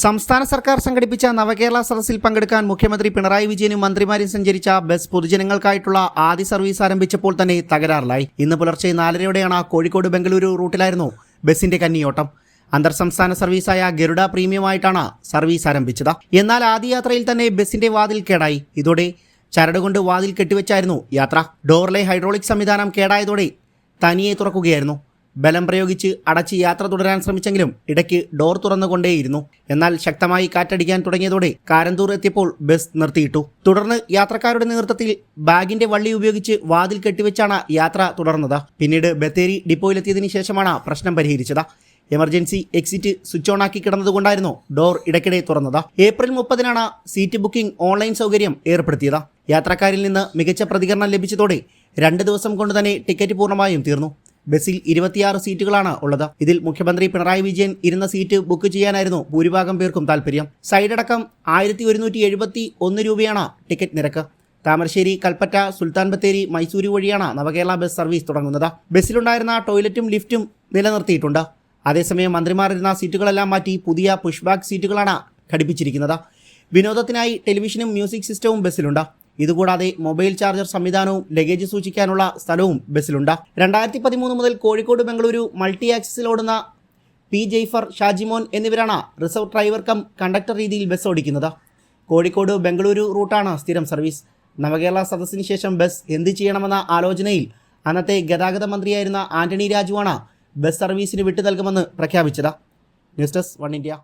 സംസ്ഥാന സർക്കാർ സംഘടിപ്പിച്ച നവകേരള സദസ്സിൽ പങ്കെടുക്കാൻ മുഖ്യമന്ത്രി പിണറായി വിജയനും മന്ത്രിമാരും സഞ്ചരിച്ച ബസ് പൊതുജനങ്ങൾക്കായിട്ടുള്ള ആദ്യ സർവീസ് ആരംഭിച്ചപ്പോൾ തന്നെ തകരാറിലായി. ഇന്ന് പുലർച്ചെ നാലരയോടെയാണ് കോഴിക്കോട് ബംഗളൂരു റൂട്ടിലായിരുന്നു ബസിന്റെ കന്നിയോട്ടം. അന്തർ സംസ്ഥാന സർവീസായ ഗരുഡ പ്രീമിയമായിട്ടാണ് സർവീസ് ആരംഭിച്ചത്. എന്നാൽ ആദ്യ യാത്രയിൽ തന്നെ ബസിന്റെ വാതിൽ കേടായി. ഇതോടെ ചരടുകൊണ്ട് വാതിൽ കെട്ടിവെച്ചായിരുന്നു യാത്ര. ഡോറിലെ ഹൈഡ്രോളിക് സംവിധാനം കേടായതോടെ തനിയെ തുറക്കുകയായിരുന്നു. ബലം പ്രയോഗിച്ച് അടച്ച് യാത്ര തുടരാൻ ശ്രമിച്ചെങ്കിലും ഇടയ്ക്ക് ഡോർ തുറന്നുകൊണ്ടേയിരുന്നു. എന്നാൽ ശക്തമായി കാറ്റടിക്കാൻ തുടങ്ങിയതോടെ കാരന്തൂർ എത്തിയപ്പോൾ ബസ് നിർത്തിയിട്ടു. തുടർന്ന് യാത്രക്കാരുടെ നേതൃത്വത്തിൽ ബാഗിന്റെ വള്ളി ഉപയോഗിച്ച് വാതിൽ കെട്ടിവെച്ചാണ് യാത്ര തുടർന്നത്. പിന്നീട് ബത്തേരി ഡിപ്പോയിലെത്തിയതിനു ശേഷമാണ് പ്രശ്നം പരിഹരിച്ചത്. എമർജൻസി എക്സിറ്റ് സ്വിച്ച് ഓൺ ആക്കി കിടന്നതുകൊണ്ടായിരുന്നു ഡോർ ഇടയ്ക്കിടെ തുറന്നത്. ഏപ്രിൽ മുപ്പതിനാണ് സീറ്റ് ബുക്കിംഗ് ഓൺലൈൻ സൗകര്യം ഏർപ്പെടുത്തിയത്. യാത്രക്കാരിൽ നിന്ന് മികച്ച പ്രതികരണം ലഭിച്ചതോടെ രണ്ട് ദിവസം കൊണ്ട് തന്നെ ടിക്കറ്റ് പൂർണമായും തീർന്നു. ബസ്സിൽ ഇരുപത്തിയാറ് സീറ്റുകളാണ് ഉള്ളത്. ഇതിൽ മുഖ്യമന്ത്രി പിണറായി വിജയൻ ഇരുന്ന സീറ്റ് ബുക്ക് ചെയ്യാനായിരുന്നു ഭൂരിഭാഗം പേർക്കും താല്പര്യം സൈഡടക്കം ആയിരത്തി ഒരുന്നൂറ്റി എഴുപത്തി ഒന്ന് രൂപയാണ് ടിക്കറ്റ് നിരക്ക്. താമരശ്ശേരി കൽപ്പറ്റ സുൽത്താൻ ബത്തേരി മൈസൂരു വഴിയാണ് നവകേരള ബസ് സർവീസ് തുടങ്ങുന്നത്. ബസ്സിലുണ്ടായിരുന്ന ടോയ്ലറ്റും ലിഫ്റ്റും നിലനിർത്തിയിട്ടുണ്ട്. അതേസമയം മന്ത്രിമാരിരുന്ന സീറ്റുകളെല്ലാം മാറ്റി പുതിയ പുഷ്ബാക്ക് സീറ്റുകളാണ് ഘടിപ്പിച്ചിരിക്കുന്നത്. വിനോദത്തിനായി ടെലിവിഷനും മ്യൂസിക് സിസ്റ്റവും ബസ്സിലുണ്ട്. ഇതുകൂടാതെ മൊബൈൽ ചാർജർ സംവിധാനവും ലഗേജ് സൂക്ഷിക്കാനുള്ള സ്ഥലവും ബസ്സിലുണ്ട്. രണ്ടായിരത്തി പതിമൂന്ന് മുതൽ കോഴിക്കോട് ബംഗളൂരു മൾട്ടി ആക്സിസിൽ ഓടുന്ന പി ജെയ്ഫർ ഷാജിമോൻ എന്നിവരാണ് റിസർവ് ഡ്രൈവർ കം കണ്ടക്ടർ രീതിയിൽ ബസ് ഓടിക്കുന്നത്. കോഴിക്കോട് ബംഗളൂരു റൂട്ടാണ് സ്ഥിരം സർവീസ്. നവകേരള സദസ്സിന് ശേഷം ബസ് എന്ത് ചെയ്യണമെന്ന ആലോചനയിൽ അന്നത്തെ ഗതാഗത മന്ത്രിയായിരുന്ന ആന്റണി രാജുവാണ് ബസ് സർവീസിന് വിട്ടു നൽകുമെന്ന് പ്രഖ്യാപിച്ചത്. News desk one India.